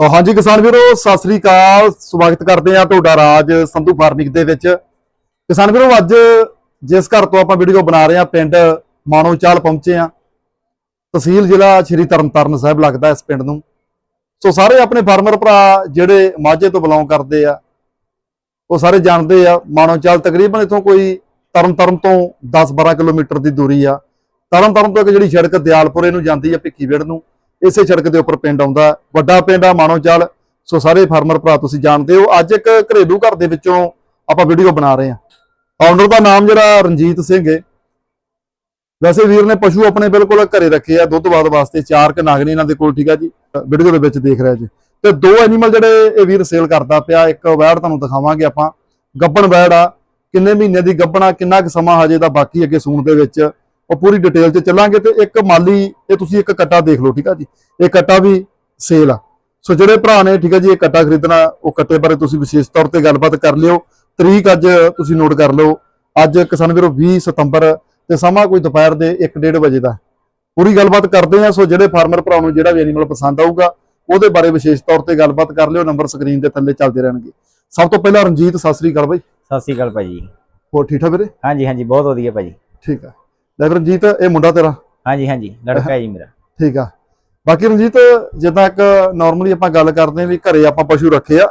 ਹਾਂਜੀ ਕਿਸਾਨ ਵੀਰੋ, ਸਤਿ ਸ੍ਰੀ ਅਕਾਲ। ਸਵਾਗਤ ਕਰਦੇ ਆ ਤੁਹਾਡਾ ਰਾਜ ਸੰਧੂ ਫਾਰਮਿੰਗ ਦੇ ਵਿੱਚ। ਕਿਸਾਨ ਵੀਰੋ, ਅੱਜ ਜਿਸ ਘਰ ਤੋਂ ਆਪਾਂ ਵੀਡੀਓ ਬਣਾ ਰਹੇ ਆ ਪਿੰਡ ਮਾਣੋਚਾਲ ਪਹੁੰਚੇ ਆ ਤਹਿਸੀਲ ਜ਼ਿਲ੍ਹਾ ਸ਼੍ਰੀ ਤਰਨਤਾਰਨ ਸਾਹਿਬ ਲੱਗਦਾ ਇਸ ਪਿੰਡ ਨੂੰ। ਸੋ ਸਾਰੇ ਆਪਣੇ ਫਾਰਮਰ ਭਰਾ ਜਿਹੜੇ ਮਾਝੇ ਤੋਂ ਬਿਲੋਂਗ ਕਰਦੇ ਆ, ਉਹ ਸਾਰੇ ਜਾਣਦੇ ਆ ਮਾਣੋਚਾਲ ਤਕਰੀਬਨ ਇਥੋਂ ਕੋਈ ਤਰਨਤਾਰਨ ਤੋਂ 10-12 ਕਿਲੋਮੀਟਰ ਦੀ ਦੂਰੀ ਆ। ਤਰਨਤਾਰਨ ਤੋਂ ਇੱਕ ਜਿਹੜੀ ਸੜਕ ਦਿਆਲਪੁਰੇ ਨੂੰ ਜਾਂਦੀ ਆ, ਭਿੱਖੀਵਿੰਡ ਨੂੰ। ਇਸੇ ਸੜਕ ਦੇ ਉੱਪਰ ਪਿੰਡ ਆਉਂਦਾ, ਵੱਡਾ ਪਿੰਡ ਆ ਮਾਣੋਚਾਲ ਸੋ ਸਾਰੇ ਫਾਰਮਰ ਭਰਾ, ਤੁਸੀਂ ਜਾਣਦੇ ਹੋ, ਅੱਜ ਇੱਕ ਘਰੇਲੂ ਘਰ ਦੇ ਵਿੱਚੋਂ ਆਪਾਂ ਵੀਡੀਓ ਬਣਾ ਰਹੇ ਹਾਂ। ਆਨਰ ਦਾ ਨਾਮ ਜਿਹੜਾ ਰਣਜੀਤ ਸਿੰਘ ਹੈ ਵੈਸੇ ਵੀਰ ਨੇ ਪਸ਼ੂ ਆਪਣੇ ਬਿਲਕੁਲ ਘਰੇ ਰੱਖੇ ਆ, ਦੁੱਧ ਬਾਦ ਵਾਸਤੇ, ਚਾਰ ਕ ਨਾਗਨੀ ਇਹਨਾਂ ਦੇ ਕੋਲ, ਠੀਕ ਆ ਜੀ। ਵੀਡੀਓ ਦੇ ਵਿੱਚ ਦੇਖ ਰਿਹਾ ਜੀ। ਤੇ ਦੋ ਐਨੀਮਲ ਜਿਹੜੇ ਇਹ ਵੀਰ ਸੇਲ ਕਰਦਾ ਪਿਆ, ਇੱਕ ਵੈੜ ਤੁਹਾਨੂੰ ਦਿਖਾਵਾਂਗੇ ਆਪਾਂ। ਗੱਬਣ ਵੈੜ ਆ, ਕਿੰਨੇ ਮਹੀਨੇ ਦੀ ਗੱਬਣਾ ਕਿੰਨਾ ਕੁ ਸਮਾਂ ਹਜੇ ਦਾ ਬਾਕੀ ਅੱਗੇ ਸੂਣ ਦੇ ਵਿੱਚ। ਉਹ ਪੂਰੀ ਡਿਟੇਲ 'ਚ ਚੱਲਾਂਗੇ ਤੇ ਇੱਕ ਮਾਲੀ ਇਹ ਤੁਸੀਂ ਇੱਕ ਕੱਟਾ ਦੇਖ ਲਓ ਠੀਕ ਆ ਜੀ? ਇਹ ਕੱਟਾ ਵੀ ਸੇਲ ਆ। ਸੋ ਜਿਹੜੇ ਭਰਾ ਨੇ ਠੀਕ ਆ ਜੀ ਇਹ ਕੱਟਾ ਖਰੀਦਣਾ ਉਹ ਕੱਟੇ ਬਾਰੇ ਤੁਸੀਂ ਵਿਸ਼ੇਸ਼ ਤੌਰ ਤੇ ਗੱਲਬਾਤ ਕਰ ਲਿਓ। ਤਰੀਕ ਅੱਜ ਤੁਸੀਂ ਨੋਟ ਕਰ ਲਓ। ਅੱਜ ਕਿਸਾਨ ਵੀਰੋ 20 ਸਤੰਬਰ ਤੇ ਸਮਾਂ ਕੋਈ ਦੁਪਹਿਰ ਦੇ 1:30 ਵਜੇ ਦਾ। ਪੂਰੀ ਗੱਲਬਾਤ ਕਰਦੇ ਆ ਸੋ ਜਿਹੜੇ ਫਾਰਮਰ ਭਰਾ ਨੂੰ ਜਿਹੜਾ ਵੀ ਐਨੀਮਲ ਪਸੰਦ ਆਊਗਾ ਉਹਦੇ ਬਾਰੇ ਵਿਸ਼ੇਸ਼ ਤੌਰ ਤੇ ਗੱਲਬਾਤ ਕਰ ਲਿਓ। ਨੰਬਰ ਸਕਰੀਨ ਦੇ ਥੱਲੇ ਚੱਲਦੇ ਰਹਿਣਗੇ। ਸਭ ਤੋਂ ਪਹਿਲਾਂ ਰਣਜੀਤ ਸਤਿ ਸ੍ਰੀ ਅਕਾਲ ਬਾਈ। ਸਤਿ ਸ਼੍ਰੀ ਅਕਾਲ ਭਾਜੀ। ਹੋਰ ਠੀਕ ਠਾਕ ਵੀਰੇ? ਹਾਂਜੀ ਹਾਂਜੀ ਬਹੁਤ ਵਧੀਆ ਭਾਜੀ। ਠੀਕ ਆ। ਲੈ ਰਣਜੀਤ ਇਹ ਮੁੰਡਾ ਤੇਰਾ? ਹਾਂਜੀ ਹਾਂਜੀ ਲੜਕਾ ਹੈ ਜੀ ਮੇਰਾ। ਠੀਕ ਆ। ਬਾਕੀ ਰਣਜੀਤ ਜਿੱਦਾਂ ਇੱਕ ਨਾਰਮਲੀ ਆਪਾਂ ਗੱਲ ਕਰਦੇ ਹਾਂ ਵੀ ਘਰੇ ਆਪਾਂ ਪਸ਼ੂ ਰੱਖੇ ਆ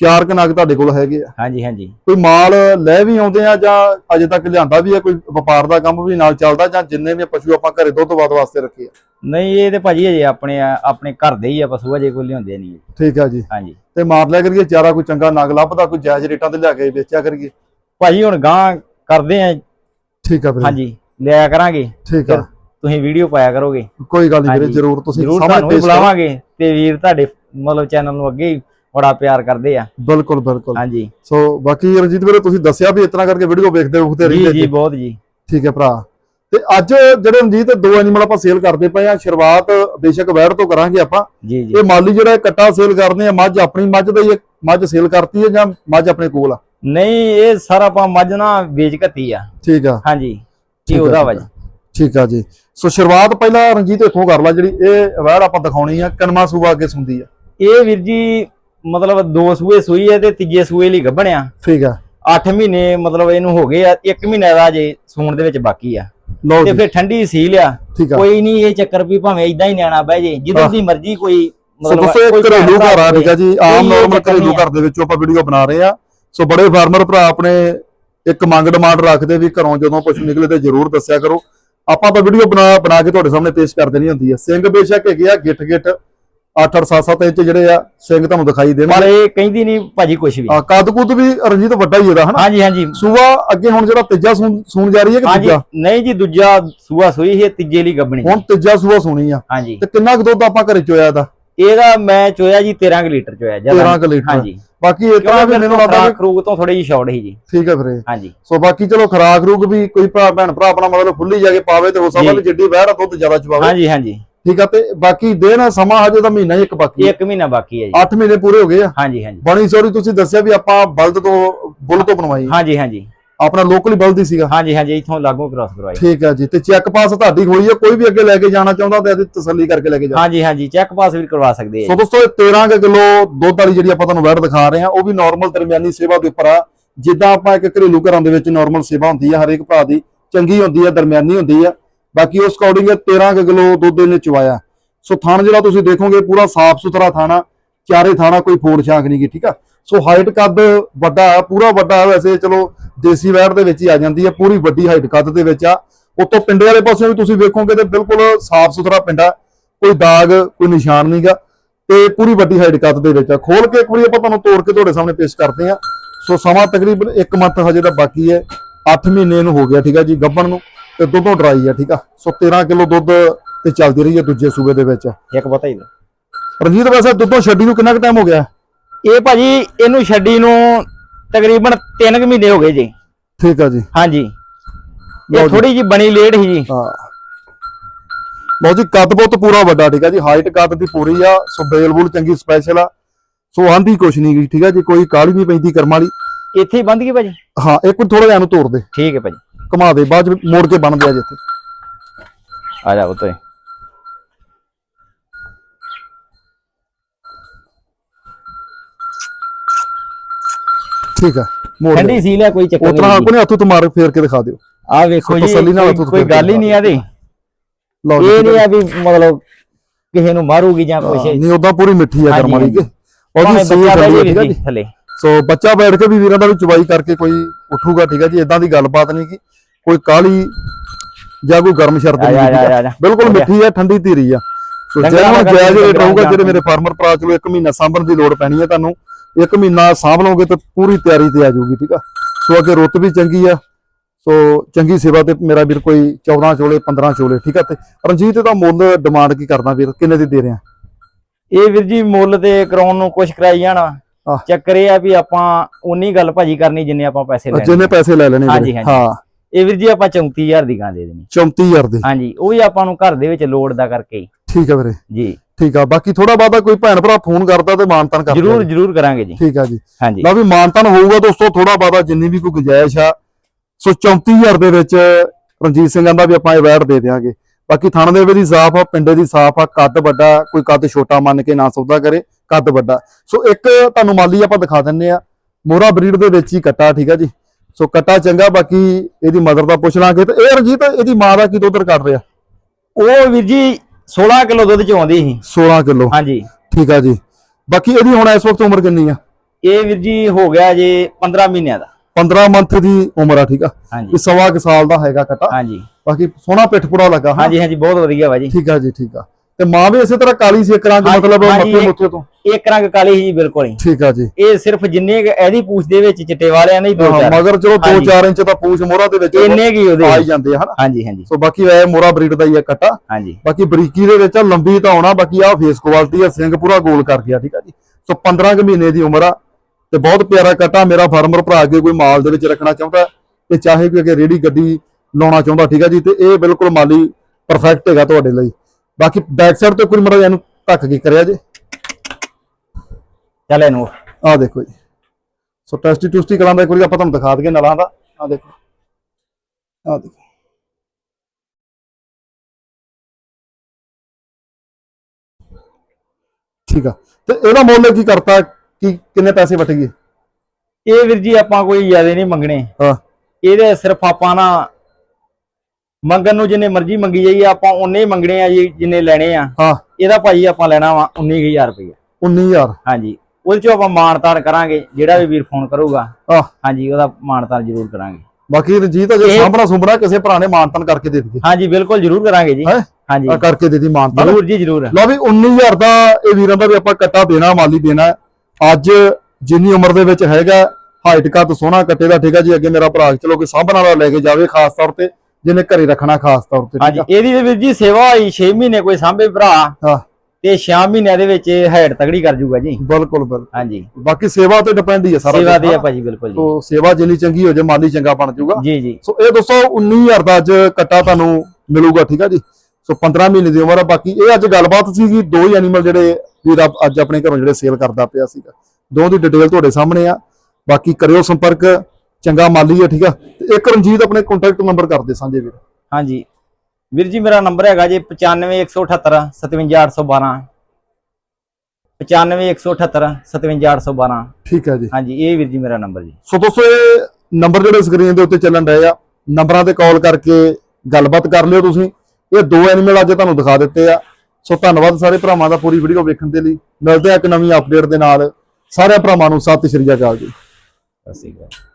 ਚਾਰ ਕੁ ਨਗ ਤੁਹਾਡੇ ਕੋਲ ਹੈਗੇ ਆ। ਹਾਂਜੀ ਹਾਂਜੀ। ਕੋਈ ਮਾਲ ਲੈ ਵੀ ਆਉਂਦੇ ਆ ਜਾਂ ਅਜੇ ਤੱਕ ਲਿਆਂਦਾ ਵੀ ਆ ਕੋਈ ਵਪਾਰ ਦਾ ਕੰਮ ਵੀ ਨਾਲ ਚੱਲਦਾ ਜਾਂ ਜਿੰਨੇ ਵੀ ਪਸ਼ੂ ਆਪਾਂ ਘਰੇ ਦੁੱਧ ਬਾਦ ਵਾਸਤੇ ਰੱਖੇ ਆ? ਨਹੀਂ ਇਹ ਤੇ ਭਾਜੀ ਅਜੇ ਆਪਣੇ ਆ- ਆਪਣੇ ਘਰ ਦੇ ਹੀ ਆ ਪਸ਼ੂ ਅਜੇ ਕੋਈ ਲਿਆਉਂਦੇ ਨਹੀਂ ਠੀਕ ਆ ਜੀ। ਹਾਂਜੀ। ਤੇ ਮਾਰ ਲਿਆ ਕਰੀਏ ਚਾਰਾ ਕੋਈ ਚੰਗਾ ਨਗ ਲੱਭਦਾ ਕੋਈ ਜਾਇਜ਼ ਰੇਟਾਂ ਤੇ ਲਿਆ ਕੇ ਵੇਚਿਆ ਕਰੀਏ? ਭਾਜੀ ਹੁਣ ਗਾਂ ਕਰਦੇ ਆ। ਠੀਕ ਆ ਵੀਰੇ। ਹਾਂਜੀ। ਲਿਆ ਕਰਾਂਗੇ। ਠੀਕ ਆ। ਤੁਸੀਂ ਵੀਡੀਓ ਪਾਇਆ ਕਰੋਗੇ। ਕੋਈ ਗੱਲ ਨਹੀਂ ਵੀਰੇ। ਜਰੂਰ ਤੁਸੀਂ ਪੇਸ਼ ਕਰੋ। ਬੁਲਾਵਾਂਗੇ ਤੇ ਵੀਰ ਤੁਹਾਡੇ ਮਤਲਬ ਚੈਨਲ ਨੂੰ ਅੱਗੇ ਬੜਾ ਪਿਆਰ ਕਰਦੇ ਆ। ਬਿਲਕੁਲ ਬਿਲਕੁਲ। ਹਾਂਜੀ। ਸੋ ਬਾਕੀ ਰਣਜੀਤ ਵੀਰੇ ਤੁਸੀਂ ਦੱਸਿਆ ਵੀ ਇਤਨਾ ਕਰਕੇ ਵੀਡੀਓ ਵੇਖਦੇ ਵੇਖਦੇ ਜੀ ਰਹਿੰਦੇ ਜੀ ਬਹੁਤ ਜੀ। ਠੀਕ ਹੈ ਭਰਾ। ਤੇ ਅੱਜ ਜਿਹੜੇ ਰਣਜੀਤ ਦੋ ਐਨੀਮਲ ਆਪਾਂ ਸੇਲ ਕਰਦੇ ਪਏ ਆ ਸ਼ੁਰੂਆਤ ਬੇਸ਼ੱਕ ਵੈੜ ਤੋਂ ਕਰਾਂਗੇ ਆਪਾਂ। ਜੀ ਜੀ। ਇਹ ਮਾਲੀ ਜਿਹੜਾ ਕੱਟਾ ਸੇਲ ਕਰਦੇ ਆ ਮੱਝ ਆਪਣੀ ਮੱਝ ਦਾ ਹੀ ਮੱਝ ਸੇਲ ਕਰਤੀ ਹੈ ਜਾਂ ਮੱਝ ਆਪਣੇ ਕੋਲ ਆ? ਨਹੀਂ ਇਹ ਸਾਰਾ ਆਪਾਂ ਮੱਝ ਨਾ ਵੇਚ ਘੱਤੀ ਆ। ਠੀਕ ਆ। ਹਾਂਜੀ। ਆ, ਉਹਦਾ ਵਾ ਜੀ। ਠੀਕ ਆ ਜੀ। ਸੋ ਸ਼ੁਰੂਆਤ ਪਹਿਲਾਂ ਰਣਜੀਤ ਇੱਥੋਂ ਕਰ ਲਾ ਜਿਹੜੀ ਇਹ ਵੈੜ ਆਪਾਂ ਦਿਖਾਉਣੀ ਆ ਕਨਮਾ ਸੂਬਾ ਅੱਗੇ ਸੁੰਦੀ ਆ। ਇਹ ਵੀਰ ਜੀ ਮਤਲਬ ਦੋ ਸੂਏ ਸੂਈ ਹੈ ਤੇ ਤੀਜੇ ਸੂਏ ਲਈ ਗੱਭਣਿਆ। ਠੀਕ ਆ। 8 ਮਹੀਨੇ ਮਤਲਬ ਇਹਨੂੰ ਹੋ ਗਏ ਆ 1 ਮਹੀਨਾ ਦਾ ਜੇ ਸੂਣ ਦੇ ਵਿੱਚ ਬਾਕੀ ਆ। ਤੇ ਜੀ। ਫਿਰ ਠੰਡੀ ਸੀਲ ਆ। ਠੀਕ ਆ। ਕੋਈ ਨਹੀਂ ਇਹ ਚੱਕਰ ਵੀ ਭਾਵੇਂ ਇਦਾਂ ਹੀ ਨਿਆਣਾ ਬਹਿ ਜੇ ਜਿੱਦਾਂ। ਦੀ ਮਰਜ਼ੀ ਕੋਈ ਸੋ ਦੋਸਤੋ ਇਹ ਕੋਈ ਘਰੇਲੂ ਭੈਣ ਘਰ ਆ ਭਰਾ ਠੀਕ ਆ ਜੀ। ਕੋਈ ਆਮ ਇਹ ਨਾਰਮਲ ਚੱਕਰ ਘਰੇਲੂ ਨਹੀਂ ਆ। ਘਰ ਦੇ ਵਿੱਚੋਂ ਆਪਾਂ ਵੀਡੀਓ ਬਣਾ ਰਹੇ ਆ। ਸੋ ਬੜੇ ਫਾਰਮਰ ਭਰਾ ਆਪਣੇ ਇੱਕ ਮੰਗ ਡਿਮਾਂਡ ਰੱਖਦੇ ਵੀ ਘਰੋਂ ਜਦੋਂ ਪਸ਼ੂ ਨਿਕਲੇ ਤੇ ਜਰੂਰ ਦੱਸਿਆ ਕਰੋ। ਆਪਾਂ ਤਾਂ ਵੀਡੀਓ ਬਣਾ ਬਣਾ ਕੇ ਤੁਹਾਡੇ ਸਾਹਮਣੇ ਪੇਸ਼ ਕਰ ਦੇਣੀ ਹੁੰਦੀ ਆ। ਸਿੰਘ ਬੇਸ਼ੱਕ ਹੈਗੇ ਆ ਗਿੱਠ ਗਿੱਠ 8 8 7 7 ਇੰਚ ਜਿਹੜੇ ਆ ਸਿੰਘ ਤੁਹਾਨੂੰ ਦਿਖਾਈ ਪਰ ਦੇਣਗੇ ਇਹ ਕਹਿੰਦੀ ਨਹੀਂ ਭਾਜੀ ਕੁਛ ਵੀ। ਆ ਕੱਦ ਕੁੱਦ ਵੀ ਰਣਜੀਤ ਵੱਡਾ ਹੀ ਇਹਦਾ ਹਨਾ? ਹਾਂਜੀ ਹਾਂਜੀ। ਸੂਆ ਅੱਗੇ ਹੁਣ ਜਿਹੜਾ ਤੀਜਾ ਸੂਣ ਸੂਣ ਜਾ ਰਹੀ ਹੈ ਕਿ ਦੂਜਾ? ਨਹੀਂ ਜੀ ਦੂਜਾ ਸੂਆ ਸੂਈ ਹੈ ਤੀਜੇ ਲਈ ਗੱਭਣੀ ਹੁਣ ਤੀਜਾ ਸੂਆ ਸੂਣੀ ਆ। ਤੇ ਕਿੰਨਾ ਕੁ ਦੁੱਧ ਆਪਾਂ ਘਰੇ ਚੋਇਆ ਇਹਦਾ? ਇਹਦਾ ਮੈਂ ਚੋਇਆ ਜੀ 13 ਕੁ ਲੀਟਰ ਚੋਇਆ 13 ਕੁ ਲੀਟਰ। ਹਾਂਜੀ। ਬਾਕੀ ਇਸ ਤਰ੍ਹਾਂ ਵੀ ਮੈਨੂੰ ਲੱਗਦਾ ਵੀ ਖਰੂਕ ਤੋਂ ਥੋੜੀ ਜਿਹੀ ਸ਼ਾਰਟ ਸੀ ਜੀ। ਠੀਕ ਹੈ ਵੀਰੇ। ਹਾਂਜੀ। ਸੋ ਬਾਕੀ ਚਲੋ ਖਰਾਕ ਰੂਕ ਵੀ ਕੋਈ ਭਰਾ ਭੈਣ ਭਰਾ ਆਪਣਾ ਮਤਲਬ ਖੁੱਲੀ ਜਾ ਕੇ ਪਾਵੇ ਤੇ ਹੋ ਸਕਦਾ। ਵੀ ਜਿੱਡੀ ਵਹਿਰ ਦੁੱਧ ਜ਼ਿਆਦਾ ਚਵਾਵੇ। ਹਾਂਜੀ ਹਾਂਜੀ। ਠੀਕ ਆ ਤੇ ਬਾਕੀ ਦੇਣਾ ਸਮਾਂ ਹਜੇ ਤਾਂ ਮਹੀਨਾ ਹੀ ਇੱਕ ਬਾਕੀ ਹੈ ਇੱਕ ਮਹੀਨਾ ਬਾਕੀ ਹੈ ਜੀ। 8 ਮਹੀਨੇ ਪੂਰੇ ਹੋ ਗਏ ਆ। ਹਾਂਜੀ ਹਾਂਜੀ। ਬਣੀ ਸੋਰੀ ਤੁਸੀਂ ਦੱਸਿਆ ਵੀ ਆਪਾਂ ਬਲਦ ਤੋਂ ਬੁੱਲ ਤੋਂ ਬਣਵਾਈ। ਹਾਂਜੀ ਹਾਂਜੀ। ਆਪਣਾ ਲੋਕਲ ਹੀ ਬਲਦ ਹੀ ਸੀਗਾ। ਹਾਂਜੀ ਹਾਂਜੀ ਇੱਥੋਂ ਲਾਗੂ ਕ੍ਰਾਸ ਕਰਵਾਈ। ਠੀਕ ਆ ਜੀ ਤੇ ਚੈੱਕ ਪਾਸ ਤੁਹਾਡੀ ਹੋਈ ਹੈ ਕੋਈ ਵੀ ਅੱਗੇ ਲੈ ਕੇ ਜਾਣਾ ਚਾਹੁੰਦਾ ਤੇ ਇਹਦੀ ਤਸੱਲੀ ਕਰਕੇ ਲੈ ਕੇ ਜਾ ਹਾਂਜੀ ਹਾਂਜੀ ਚੈੱਕ ਪਾਸ ਵੀ ਕਰਵਾ ਸਕਦੇ ਸੋ ਆ ਦੋਸਤੋ ਇਹ 13 ਕੁ ਕਿਲੋ ਦੁੱਧ ਵਾਲੀ ਜਿਹੜੀ ਆਪਾਂ ਤੁਹਾਨੂੰ ਵੈੜ ਦਿਖਾ ਰਹੇ ਹਾਂ ਉਹ ਵੀ ਨਾਰਮਲ ਦਰਮਿਆਨੀ ਸੇਵਾ ਦੇ ਉੱਪਰ ਆ। ਜਿੱਦਾਂ ਆਪਾਂ ਇੱਕ ਘਰੇਲੂ ਘਰਾਂ ਦੇ ਵਿੱਚ ਨਾਰਮਲ ਸੇਵਾ ਹੁੰਦੀ ਆ ਹਰੇਕ ਭਰਾ ਦੀ ਚੰਗੀ ਹੁੰਦੀ ਆ ਦਰਮਿਆਨੀ ਹੁੰਦੀ ਆ। ਬਾਕੀ ਉਸ ਅਕੋਰਡਿੰਗ 13 ਕੁ ਕਿਲੋ ਦੁੱਧ ਇਹਨੇ ਚਵਾਇਆ ਸੋ ਥਣ ਜਿਹੜਾ ਤੁਸੀਂ ਦੇਖੋਗੇ ਪੂਰਾ ਸਾਫ਼ ਸੁਥਰਾ ਥਾਣਾ ਚਾਰੇ ਥਾਣਾ ਕੋਈ ਫੋੜ ਛਾਂਕ ਨਹੀਂ ਗੀ ਠੀਕ ਆ? ਸੋ ਹਾਈਟ ਕੱਦ ਵੱਡਾ ਆ ਪੂਰਾ ਵੱਡਾ ਆ ਵੈਸੇ ਚਲੋ ਦੇਸੀ ਵੈੜ ਦੇ ਵਿੱਚ ਹੀ ਆ ਜਾਂਦੀ ਆ ਪੂਰੀ ਵੱਡੀ ਹਾਈਟ ਕੱਦ ਦੇ ਵਿੱਚ ਆ। ਉਤੋਂ ਪਿੰਡੇ ਵਾਲੇ ਪਾਸੇ ਵੀ ਤੁਸੀਂ ਵੇਖੋਗੇ ਤੇ ਬਿਲਕੁਲ ਸਾਫ਼ ਸੁਥਰਾ ਪਿੰਡਾ ਕੋਈ ਦਾਗ ਕੋਈ ਨਿਸ਼ਾਨ ਨਹੀਂਗਾ ਤੇ ਪੂਰੀ ਵੱਡੀ ਹਾਈਟ ਕੱਦ ਦੇ ਵਿੱਚ ਆ। ਖੋਲ ਕੇ ਇੱਕ ਵਾਰੀ ਆਪਾਂ ਤੁਹਾਨੂੰ ਤੋੜ ਕੇ ਤੁਹਾਡੇ ਸਾਹਮਣੇ ਪੇਸ਼ ਕਰਦੇ ਆ ਸੋ ਸਮਾਂ ਤਕਰੀਬਨ 1 ਮੰਥ ਹਜੇ ਦਾ ਬਾਕੀ ਹੈ। 8 ਮਹੀਨੇ ਇਹਨੂੰ ਹੋ ਗਿਆ ਠੀਕ ਆ ਜੀ ਗੱਭਣ ਨੂੰ ਤੇ ਦੁੱਧੋਂ ਡਰਾਈ ਆ ਠੀਕ ਆ। ਸੋ 13 ਕਿਲੋ ਦੁੱਧ ਤੇ ਚੱਲਦੀ ਰਹੀ ਹੈ ਦੂਜੇ ਸੂਬੇ ਦੇ ਵਿੱਚ। ਇੱਕ ਪਤਾ ਹੀ ਰਣਜੀਤ ਵੈਸੇ ਦੁੱਧੋਂ ਛੱਡੀ ਨੂੰ ਕਿੰਨਾ ਕੁ ਟਾਈਮ ਹੋ ਗਿਆ? ਇਹ ਭਾਜੀ ਇਹਨੂੰ ਛੱਡੀ ਨੂੰ ਤਕਰੀਬਨ 3 ਕੁ ਮਹੀਨੇ ਹੋ ਗਏ ਜੀ। ਠੀਕ ਆ ਜੀ। ਹਾਂਜੀ। ਇਹ। ਥੋੜੀ ਜੀ। ਬਣੀ ਲੇਟ ਸੀ ਜੀ। ਹਾਂ। ਲਓ ਜੀ ਕੱਦ ਬਹੁਤ ਪੂਰਾ ਵੱਡਾ ਠੀਕ ਆ ਜੀ। ਹਾਈਟ ਕੱਦ ਦੀ ਪੂਰੀ ਆ ਸੋ ਬੇਲ ਬੂਲ ਚੰਗੀ ਸਪੈਸ਼ਲ ਆ। ਸੋ ਆਂਦੀ ਕੁਛ ਨਹੀਂ ਗਈ ਠੀਕ ਆ ਜੀ। ਕੋਈ ਕਾਲੀ ਨਹੀਂ ਪੈਂਦੀ ਕਰਮ ਵਾਲੀ। ਇੱਥੇ ਹੀ ਬੰਦ ਗਈ ਭਾਜੀ? ਹਾਂ ਇੱਕ ਥੋੜਾ ਜਿਹਾ ਇਹਨੂੰ ਤੋੜ ਦੇ। ਠੀਕ ਹੈ ਭਾਜੀ। ਘੁਮਾ ਦੇ ਬਾਅਦ ਚ ਮੋੜ ਕੇ ਬੰਨ ਦਿਆ ਜਿੱਥੇ ਆ ਜਾ ਉਤੋਏ ਠੀਕ ਆ ਮੋੜ ਲਿਓ। ਠੰਡੀ ਸੀਲ ਹੈ ਕੋਈ ਚੱਕਰ ਉਤਰਾ ਨਹੀਂ ਕੋਈ ਹੱਥੋਂ ਤੋਂ ਮਾਰ ਫੇਰ ਕੇ ਦਿਖਾ ਦਿਓ। ਆ ਵੇਖੋ ਜੀ ਤਸੱਲੀ ਨਾਲ ਕੋਈ- ਹੱਥੋਂ ਕੋਈ ਗੱਲ ਹੀ ਨਹੀਂ ਆ ਦੀ ਲਓ ਜੀ ਇਹ ਨਹੀਂ ਆ ਵੀ ਮਤਲਬ ਕਿਸੇ ਨੂੰ ਮਾਰੂਗੀ ਜਾਂ ਕੁਛ। ਨਹੀਂ ਉਦਾਂ ਪੂਰੀ ਮਿੱਠੀ ਆ ਹਾਂਜੀ, ਵਾਲੀ ਕੇ ਉਹਦੀ ਭਾਵੇਂ ਸਹੀ ਬੱਚਾ ਗੱਲ ਹੈ ਠੀਕ ਆ ਜੀ ਜੀ। ਥੱਲੇ। ਸੋ ਬੱਚਾ ਬੈਠ ਕੇ ਵੀ ਵੀਰਾਂ ਦਾ ਵੀ ਚੁਬਾਈ ਕਰਕੇ ਕੋਈ ਉੱਠੂਗਾ ਠੀਕ ਹੈ ਜੀ। ਇਦਾਂ ਦੀ ਗੱਲਬਾਤ ਨਹੀਂ ਕਿ। ਕੋਈ ਕਾਲੀ ਜਾਂ ਕੋਈ ਗਰਮ ਸ਼ਰਤ ਆ ਨਹੀਂ ਜਾ, ਠੀਕ ਆ ਆ। ਜਾ, ਆ। ਬਿਲਕੁਲ। ਮਿੱਠੀ ਹੈ ਠੰਡੀ ਧੀਰੀ ਆ। ਸੋ ਡੰਗਰਾਂ ਜਾਇਜ਼ ਰੇਟ ਰਹੂਗਾ ਜਿਹੜੇ ਮੇਰੇ ਫਾਰਮਰ ਭਰਾ ਚਲੋ ਇੱਕ ਮਹੀਨਾ ਸਾਂਭਣ ਦੀ ਲੋੜ ਪੈਣੀ ਹੈ ਤੁਹਾਨੂੰ। ਇੱਕ ਮਹੀਨਾ ਸਾਂਭ ਲਓਗੇ ਤਾਂ ਪੂਰੀ ਤਿਆਰੀ ਤੇ ਆ ਜਾਊਗੀ ਠੀਕ ਆ? ਸੋ ਅੱਗੇ ਰੁੱਤ ਵੀ ਚੰਗੀ ਆ। ਸੋ ਚੰਗੀ ਸੇਵਾ ਤੇ ਮੇਰਾ ਵੀਰ ਕੋਈ 14 ਚੋਲੇ 15 ਚੋਲੇ ਠੀਕ ਆ? ਤੇ ਰਣਜੀਤ ਇਹਦਾ ਮੁੱਲ ਡਿਮਾਂਡ ਕੀ ਕਰਦਾ ਵੀਰ? ਕਿੰਨੇ ਦੀ ਦੇ ਰਿਹਾ? ਇਹ ਵੀਰ ਜੀ ਮੁੱਲ ਤੇ ਕਰਾਉਣ ਨੂੰ ਕੁਛ ਕਰਾਈ ਜਾਣਾ। ਚੱਕਰ ਇਹ ਆ ਵੀ ਆਪਾਂ ਉਨੀ ਗੱਲ ਭਾਜੀ ਕਰਨੀ ਜਿੰਨੇ ਆਪਾਂ ਪੈਸੇ ਲੈਣੇ। ਜਿੰਨੇ ਪੈਸੇ ਲੈ ਲੈਣੇ ਹਾਂਜੀ। ਹਾਂ। ਇਹ ਵੀਰ ਜੀ ਆਪਾਂ 34000 ਦੀ ਗਾਂ ਦੇ ਦੇਣੀ। 34000 ਦੇ। ਹਾਂਜੀ ਉਹ ਵੀ ਆਪਾਂ ਨੂੰ ਘਰ ਦੇ ਵਿੱਚ ਲੋੜ ਦਾ ਕਰਕੇ। ਠੀਕ ਆ ਵੀਰੇ। ਜੀ। ਠੀਕ ਆ ਬਾਕੀ ਥੋੜਾ ਬਾਅਦਾ ਕੋਈ ਭੈਣ ਭਰਾ ਫੋਨ ਕਰਦਾ ਤੇ ਮਾਨਤਨ ਕਰ ਜਰੂਰ। ਜਰੂਰ ਕਰਾਂਗੇ ਜੀ। ਠੀਕ ਆ ਜੀ। ਹਾਂਜੀ। ਲਓ ਵੀ ਮਾਨਤਨ ਹੋਊਗਾ ਦੋਸਤੋ ਥੋੜਾ ਬਾਅਦਾ ਜਿੰਨੀ ਵੀ ਕੋਈ ਗੁੰਜਾਇਸ਼ ਆ ਸੋ 34000 ਦੇ ਵਿੱਚ ਰਣਜੀਤ ਸਿੰਘਾਂ ਦਾ ਵੀ ਆਪਾਂ ਇਹ ਵੈਟ ਦੇ ਦਿਆਂਗੇ। ਬਾਕੀ ਥਣ ਦੇ ਵੀ ਸਾਫ਼ ਆ ਪਿੰਡੇ ਦੀ ਸਾਫ਼ ਆ ਕੱਦ ਵੱਡਾ ਕੋਈ ਕੱਦ ਛੋਟਾ ਮੰਨ ਕੇ ਨਾ ਸੌਦਾ ਕਰੇ ਕੱਦ ਵੱਡਾ। ਸੋ ਇੱਕ ਤੁਹਾਨੂੰ ਮਾਲੀ ਆਪਾਂ ਦਿਖਾ ਦਿੰਨੇ ਆ ਮੋਰਾ ਬਰੀਡ ਦੇ ਵਿੱਚ ਹੀ ਕੱਟਾ ਠੀਕ ਆ ਜੀ। ਸੋ ਕੱਟਾ ਚੰਗਾ ਬਾਕੀ ਇਹਦੀ ਮਦਰ ਦਾ ਪੁੱਛ ਲਾਂਗੇ ਤੇ ਇਹ ਰਣਜੀਤ ਇਹਦੀ ਮਾਂ ਦਾ ਕੀ ਦੁੱਧ ਕੱਢ ਰਿਹਾ? ਉਹ ਵੀਰ ਜੀ 16 ਕਿਲੋ ਦੁੱਧ ਚ ਆਉਂਦੀ ਸੀ। 16 ਕਿਲੋ। ਹਾਂਜੀ। ਠੀਕ ਆ ਜੀ। ਬਾਕੀ ਇਹਦੀ ਹੁਣ ਇਸ ਵਕਤ ਉਮਰ ਕਿੰਨੀ ਆ? ਇਹ ਵੀਰ ਜੀ ਹੋ ਗਿਆ ਜੇ 15 ਮਹੀਨਿਆਂ ਦਾ। 15 ਮੰਥ ਦੀ ਉਮਰ ਆ ਠੀਕ ਆ। ਇਹ ਸਵਾ ਕੁ ਸਾਲ ਦਾ ਹੈਗਾ ਕੱਟਾ ਹਾਂਜੀ। ਬਾਕੀ ਸੋਹਣਾ ਪਿੱਠਪੁੜਾ ਲੱਗਾ ਹਾਂਜੀ ਹਾਂਜੀ ਬਹੁਤ ਵਧੀਆ ਵਾ ਜੀ। ਠੀਕ ਆ ਜੀ ਠੀਕ ਆ। ਤੇ ਮਾਂ ਵੀ ਇਸੇ ਤਰ੍ਹਾਂ ਕਾਲੀ ਸੀ ਕਰਾਂ ਹਾਂਜੀ, ਮਤਲਬ ਮੱਥੇ ਮੁੱਥੇ ਤੋਂ। ਇੱਕ ਰੰਗ ਕਾਲੀ ਸੀ ਬਿਲਕੁਲ ਹੀ। ਠੀਕ ਆ ਜੀ। ਇਹ ਸਿਰਫ ਜਿੰਨੇ ਇਹਦੀ ਪੂਛ ਦੇ ਵਿੱਚ ਚਿੱਟੇ ਵਾਲਿਆਂ ਨਹੀਂ ਦੋ ਚਾਰ। ਮਗਰ ਚਲੋ ਹਾਂਜੀ। 2-4 ਇੰਚ ਦਾ ਪੂਛ ਮੋਹਰਾ ਦੇ ਵਿੱਚ ਇੰਨੇ ਕੀ ਉਹਦੇ ਆ ਹੀ ਜਾਂਦੇ ਹਨਾ? ਹਾਂਜੀ ਹਾਂਜੀ। ਸੋ ਬਾਕੀ ਵੈ ਮੋਹਰਾ ਬਰੀਡ ਦਾ ਹੀ ਆ ਕੱਟਾ ਹਾਂਜੀ। ਬਾਕੀ ਬਰੀਕੀ ਦੇ ਵਿੱਚ ਆ, ਲੰਬੀ ਤਾਂ ਆਉਣਾ ਬਾਕੀ ਆ ਫੇਸ ਕੁਆਲਿਟੀ ਆ ਸਿੰਘ ਪੂਰਾ ਗੋਲ ਕਰ ਗਿਆ ਠੀਕ ਆ ਜੀ। ਸੋ 15 ਕੁ ਮਹੀਨੇ ਦੀ ਉਮਰ ਆ ਤੇ ਬਹੁਤ ਪਿਆਰਾ ਕੱਟਾ। ਮੇਰਾ ਫਾਰਮਰ ਭਰਾ ਅੱਗੇ ਕੋਈ ਮਾਲ ਦੇ ਵਿੱਚ ਰੱਖਣਾ ਚਾਹੁੰਦਾ ਤੇ ਚਾਹੇ ਕੋਈ ਅੱਗੇ ਰੇੜੀ ਗੱਡੀ ਲਾਉਣਾ ਚਾਹੁੰਦਾ ਠੀਕ ਆ ਜੀ ਤੇ ਇਹ ਬਿਲਕੁਲ ਮਾਲੀ ਪਰਫੈਕਟ ਹੈਗਾ ਤੁਹਾਡੇ ਲਈ। ਬਾਕੀ ਬੈਕ ਸਾਈਡ ਤੇ ਕੋਈ ਮੜਾ ਇਹਨੂੰ ਧੱਕ ਕੇ ਕਰਿਆ ਜੇ। ਚੱਲ ਇਹਨੂੰ। ਆ ਦੇਖੋ ਜੀ। ਸੋ ਟੈਸਟੀ ਟੂਸਟੀ ਕਰਾਂ ਦਾ ਇੱਕ ਵਾਰੀ ਆਪਾਂ ਤੁਹਾਨੂੰ ਦਿਖਾ ਦਈਏ ਨਲਾਂ ਦਾ। ਆ ਦੇਖੋ। ਆ ਦੇਖੋ। ਠੀਕ ਆ। ਤੇ ਇਹਦਾ ਮੁੱਲ ਕੀ ਕਰਤਾ? ਕੀ ਕਿੰਨੇ ਪੈਸੇ ਵਟ ਗਏ ਇਹ ਵੀਰ ਜੀ ਆਪਾਂ ਕੋਈ ਜ਼ਿਆਦਾ ਨਹੀਂ ਮੰਗਣੇ। ਹਾਂ। ਇਹਦੇ ਸਿਰਫ ਆਪਾਂ ਨਾ ਮੰਗਣ ਨੂੰ ਜਿੰਨੇ ਮਰਜ਼ੀ ਮੰਗੀ ਜਾਈਏ ਆਪਾਂ ਉਹਨੇ ਹੀ ਮੰਗਣੇ ਆ ਜੀ ਜਿੰਨੇ ਲੈਣੇ ਆ। ਹਾਂ। ਇਹਦਾ ਭਾਈ ਆਪਾਂ ਲੈਣਾ ਵਾ 19000 ਰੁਪਏ 19000 ਹਾਂਜੀ। ਉਹਦੇ ਚੋਂ ਆਪਾਂ ਮਾਨਤਾਨ ਕਰਾਂਗੇ ਜਿਹੜਾ ਵੀ ਵੀਰ ਫੋਨ ਕਰੂਗਾ। ਆ ਹਾਂਜੀ ਉਹਦਾ ਮਾਨਤਾਨ ਜ਼ਰੂਰ ਕਰਾਂਗੇ। ਬਾਕੀ ਰਣਜੀਤ ਅਜੇ ਇਹ- ਸਾਂਭਣਾ ਕਿਸੇ ਭਰਾ ਨੇ ਮਾਨਤਨ ਕਰਕੇ ਦੇ ਦਿੱਤੀ। ਹਾਂਜੀ ਬਿਲਕੁਲ ਜ਼ਰੂਰ ਕਰਾਂਗੇ ਜੀ। ਹੈ? ਹਾਂਜੀ। ਆ ਕਰਕੇ ਦੇ ਦੀ ਮਾਨਤਨ। ਜ਼ਰੂਰ ਜੀ ਜ਼ਰੂਰ। ਲਓ ਵੀ 19000 ਦਾ ਇਹ ਵੀਰਾਂ ਦਾ ਵੀ ਆਪਾਂ ਕੱਟਾ ਦੇਣਾ ਮਾਲੀ ਦੇਣਾ। ਅੱਜ ਜਿੰਨੀ ਉਮਰ ਦੇ ਵਿੱਚ ਹੈਗਾ ਹਾਈਟ ਕੱਦ ਸੋਹਣਾ ਕੱਟੇ ਦਾ ਠੀਕ ਆ ਜੀ ਅੱਗੇ ਮੇਰਾ ਭਰਾ ਚਲੋ ਕੋਈ ਸਾਂਭਣ ਵਾਲਾ ਲੈ ਕੇ ਜਾਵੇ ਖਾਸ ਤੌਰ ਤੇ। ਜਿਹਨੇ ਘਰੇ ਰੱਖਣਾ ਖਾਸ ਤੌਰ ਤੇ ਹਾਂਜੀ ਇਹਦੀ ਤੇ ਵੀਰ ਜੀ ਸੇਵਾ ਹੋਈ 6 ਮਹੀਨੇ ਕੋਈ ਸਾਂਭੇ ਭਰਾ ਹਾਂ। ਤੇ 6 ਮਹੀਨਿਆਂ ਦੇ ਵਿੱਚ ਹਾਈਟ ਤਗੜੀ ਕਰ ਜੂਗਾ ਜੀ। ਬਿਲਕੁਲ ਬਿਲਕੁਲ। ਹਾਂਜੀ। ਬਾਕੀ ਸੇਵਾ ਤੇ ਡਿਪੈਂਡ ਹੀ ਹੈ ਸਾਰਾ ਸੇਵਾ ਤੇ ਆ। ਭਾਜੀ ਬਿਲਕੁਲ ਜੀ। ਸੋ ਸੇਵਾ ਜਿੰਨੀ ਚੰਗੀ ਹੋ ਜਾਏ ਮਾਲੀ ਚੰਗਾ ਬਣ ਜਾਊਗਾ ਜੀ ਜੀ। ਸੋ ਇਹ ਦੋਸਤੋ 19000 ਦਾ ਅੱਜ ਕੱਟਾ ਤੁਹਾਨੂੰ ਮਿਲੂਗਾ ਠੀਕ ਆ ਜੀ? ਸੋ 15 ਮਹੀਨੇ ਦੀ ਉਮਰ ਆ ਬਾਕੀ ਇਹ ਅੱਜ ਗੱਲਬਾਤ ਸੀਗੀ ਦੋ ਹੀ ਐਨੀਮਲ ਜਿਹੜੇ ਵੀਰ ਅੱਜ ਆਪਣੇ ਘਰੋਂ ਜਿਹੜੇ ਸੇਲ ਕਰਦਾ ਪਿਆ ਸੀਗਾ। ਦੋ ਦੀ ਡਿਟੇਲ ਤੁਹਾਡੇ ਸਾਹਮਣੇ ਆ। ਬਾਕੀ ਕਰਿਓ ਸੰਪਰਕ। ਚੰਗਾ ਮਾਲੀ ਹੈ ਠੀਕ ਆ? ਤੇ ਇੱਕ ਰਣਜੀਤ ਆਪਣੇ ਕੰਟੈਕਟ ਨੰਬਰ ਕਰ ਦੇ ਸਾਂਝੇ ਵੀਰ। ਹਾਂਜੀ। ਵੀਰ ਜੀ ਮੇਰਾ ਨੰਬਰ ਹੈਗਾ ਜੀ 95178 57812 95178 57812 ਠੀਕ ਹੈ ਜੀ। ਹਾਂਜੀ ਇਹ ਵੀਰ ਜੀ ਮੇਰਾ ਨੰਬਰ ਜੀ। ਸੋ ਦੋਸਤੋ ਇਹ ਨੰਬਰ ਜਿਹੜੇ ਸਕਰੀਨ ਦੇ ਉੱਤੇ ਚੱਲਣ ਰਹੇ ਆ ਨੰਬਰਾਂ ਤੇ ਕਾਲ ਕਰਕੇ ਗੱਲਬਾਤ ਕਰ ਲਿਓ ਤੁਸੀਂ। ਇਹ ਦੋ ਐਨੀਮਲ ਅੱਜ ਤੁਹਾਨੂੰ ਦਿਖਾ ਦਿੱਤੇ ਆ। ਸੋ ਧੰਨਵਾਦ ਸਾਰੇ ਭਰਾਵਾਂ ਦਾ ਪੂਰੀ ਵੀਡੀਓ ਵੇਖਣ ਦੇ ਲਈ। ਮਿਲਦੇ ਆ ਇੱਕ ਨਵੀਂ ਅਪਡੇਟ ਦੇ ਨਾਲ। ਸਾਰੇ ਭਰਾਵਾਂ ਨੂੰ ਸਤਿ ਸ਼੍ਰੀ ਅਕਾਲ ਜੀ। ਸਤਿ ਸ਼੍ਰੀ ਅਕਾਲ।